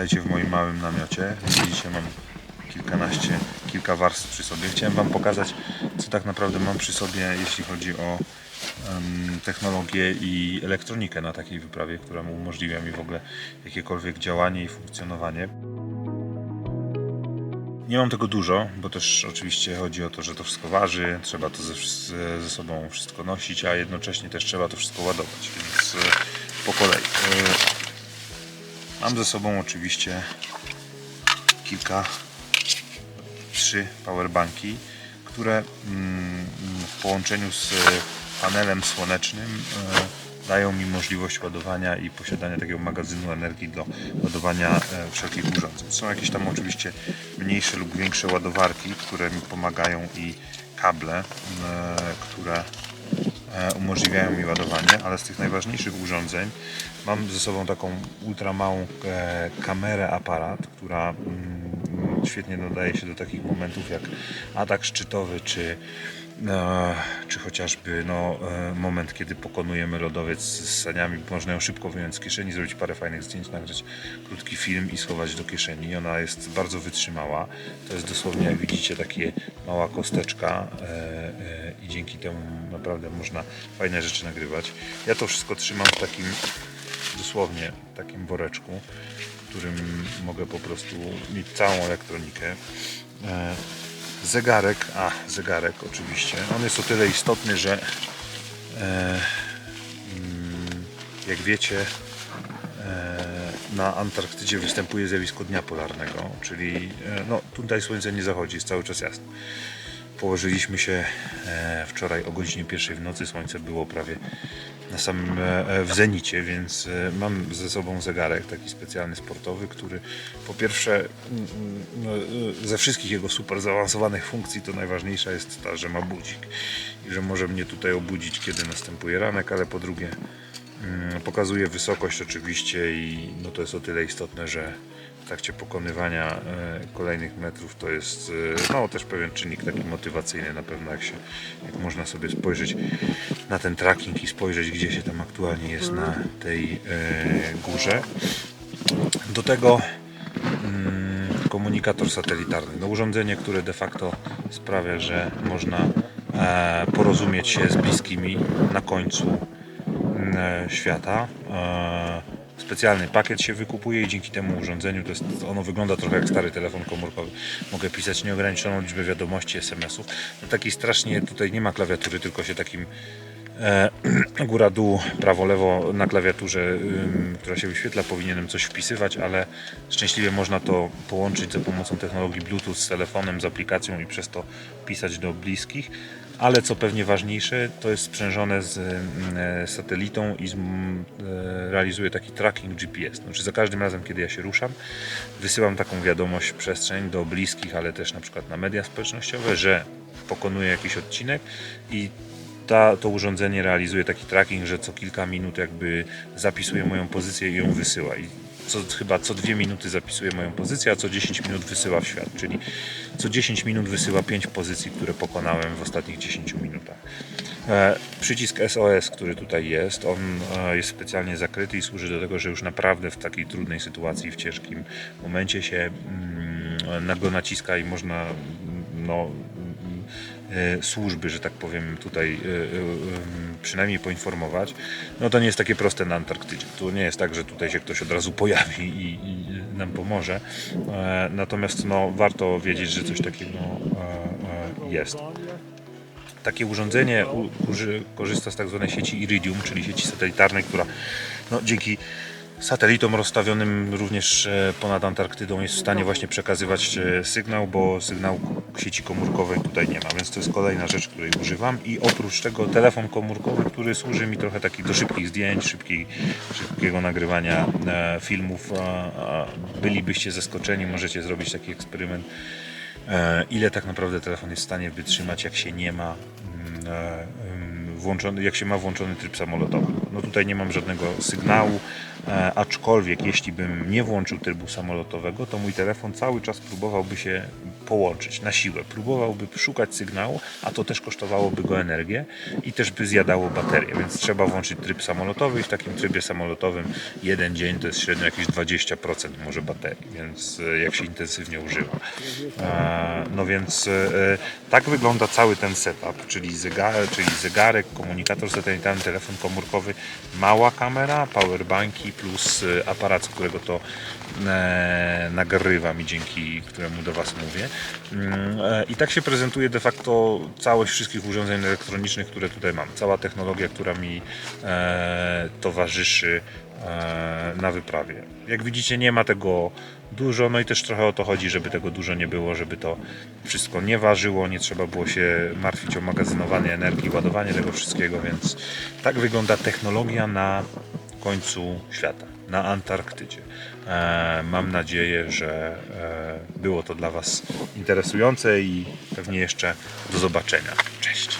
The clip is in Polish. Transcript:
Witajcie w moim małym namiocie. Widzicie, mam kilkanaście, kilka warstw przy sobie. Chciałem Wam pokazać, co tak naprawdę mam przy sobie, jeśli chodzi o em, technologię i elektronikę na takiej wyprawie, która umożliwia mi w ogóle jakiekolwiek działanie i funkcjonowanie. Nie mam tego dużo, bo też oczywiście chodzi o to, że to wszystko waży, trzeba to ze, ze sobą wszystko nosić, a jednocześnie też trzeba to wszystko ładować, więc e, po kolei. Mam ze sobą oczywiście kilka, trzy powerbanki, które mm, w połączeniu z panelem słonecznym e, dają mi możliwość ładowania i posiadania takiego magazynu energii do ładowania e, wszelkich urządzeń. Są jakieś tam oczywiście mniejsze lub większe ładowarki, które mi pomagają i kable, e, które umożliwiają mi ładowanie, ale z tych najważniejszych urządzeń mam ze sobą taką ultra małą e, kamerę aparat, która mm, świetnie nadaje się do takich momentów jak atak szczytowy czy e, czy chociażby no, e, moment, kiedy pokonujemy lodowiec z saniami, można ją szybko wyjąć z kieszeni, zrobić parę fajnych zdjęć, nagrać krótki film i schować do kieszeni. Ona jest bardzo wytrzymała. To jest dosłownie, jak widzicie, takie mała kosteczka e, e, dzięki temu naprawdę można fajne rzeczy nagrywać. Ja to wszystko trzymam w takim dosłownie takim woreczku, w którym mogę po prostu mieć całą elektronikę. E, Zegarek, a zegarek oczywiście, on jest o tyle istotny, że e, mm, jak wiecie e, na Antarktydzie występuje zjawisko dnia polarnego, czyli no, tutaj słońce nie zachodzi, jest cały czas jasno. Położyliśmy się e, wczoraj o godzinie pierwszej w nocy, słońce było prawie na samym e, w zenicie, więc e, mam ze sobą zegarek taki specjalny sportowy, który po pierwsze mm, mm, no, e, ze wszystkich jego super zaawansowanych funkcji to najważniejsza jest ta, że ma budzik i że może mnie tutaj obudzić kiedy następuje ranek, ale po drugie mm, pokazuje wysokość oczywiście i no to jest o tyle istotne, że w trakcie pokonywania e, kolejnych metrów to jest no, też pewien czynnik taki motywacyjny na pewno jak się jak można sobie spojrzeć na ten tracking i spojrzeć gdzie się tam aktualnie jest na tej e, górze. Do tego mm, komunikator satelitarny. No, urządzenie, które de facto sprawia, że można porozumieć się z bliskimi na końcu mm, świata. Specjalny pakiet się wykupuje i dzięki temu urządzeniu, to jest, ono wygląda trochę jak stary telefon komórkowy. Mogę pisać nieograniczoną liczbę wiadomości, SMS-ów. No taki strasznie, tutaj nie ma klawiatury, tylko się takim e, góra dół, prawo lewo na klawiaturze, która się wyświetla, powinienem coś wpisywać, ale szczęśliwie można to połączyć za pomocą technologii Bluetooth z telefonem, z aplikacją i przez to pisać do bliskich. Ale co pewnie ważniejsze, to jest sprzężone z mm, satelitą i z, mm, e, realizuje taki tracking GPS. Znaczy za każdym razem, kiedy ja się ruszam, wysyłam taką wiadomość w przestrzeń do bliskich, ale też na przykład na media społecznościowe, że pokonuję jakiś odcinek i ta, to urządzenie realizuje taki tracking, że co kilka minut jakby zapisuje moją pozycję i ją wysyła. I co, chyba co dwie minuty zapisuje moją pozycję, a co 10 minut wysyła w świat. Czyli co 10 minut wysyła 5 pozycji, które pokonałem w ostatnich 10 minutach. E, przycisk SOS, który tutaj jest, on e, jest specjalnie zakryty i służy do tego, że już naprawdę w takiej trudnej sytuacji, w ciężkim momencie się mm, na go naciska i można mm, no, służby, że tak powiem, tutaj e, e, przynajmniej poinformować. No to nie jest takie proste na Antarktydzie. Tu nie jest tak, że tutaj się ktoś od razu pojawi i, i nam pomoże. E, Natomiast no, warto wiedzieć, że coś takiego e, e, jest. Takie urządzenie korzysta z tak zwanej sieci Iridium, czyli sieci satelitarnej, która no, dzięki satelitom rozstawionym również e, ponad Antarktydą jest w stanie właśnie przekazywać e, sygnał, bo sygnału sieci komórkowej tutaj nie ma, więc to jest kolejna rzecz, której używam i oprócz tego telefon komórkowy, który służy mi trochę taki do szybkich zdjęć, szybkiej, szybkiego nagrywania e, filmów. Bylibyście zaskoczeni, możecie zrobić taki eksperyment, ile tak naprawdę telefon jest w stanie wytrzymać, jak się nie ma mm, ym, włączony, jak się ma włączony tryb samolotowy. No tutaj nie mam żadnego sygnału, aczkolwiek jeśli bym nie włączył trybu samolotowego, to mój telefon cały czas próbowałby się połączyć na siłę. Próbowałby szukać sygnału, a to też kosztowałoby go energię i też by zjadało baterię, więc trzeba włączyć tryb samolotowy i w takim trybie samolotowym jeden dzień to jest średnio jakieś 20% może baterii, więc e, jak się intensywnie używa. E, No więc e, tak wygląda cały ten setup, czyli, zegar, czyli zegarek, komunikator satelitarny, telefon komórkowy, mała kamera, powerbanki plus aparat, z którego to e, nagrywam i dzięki któremu do Was mówię. E, I tak się prezentuje de facto całość wszystkich urządzeń elektronicznych, które tutaj mam. Cała technologia, która mi e, towarzyszy e, na wyprawie. Jak widzicie, nie ma tego dużo, no i też trochę o to chodzi, żeby tego dużo nie było, żeby to wszystko nie ważyło, nie trzeba było się martwić o magazynowanie energii, ładowanie tego wszystkiego, więc tak wygląda technologia na końcu świata, na Antarktydzie. E, mam nadzieję, że e, było to dla Was interesujące i pewnie jeszcze do zobaczenia. Cześć!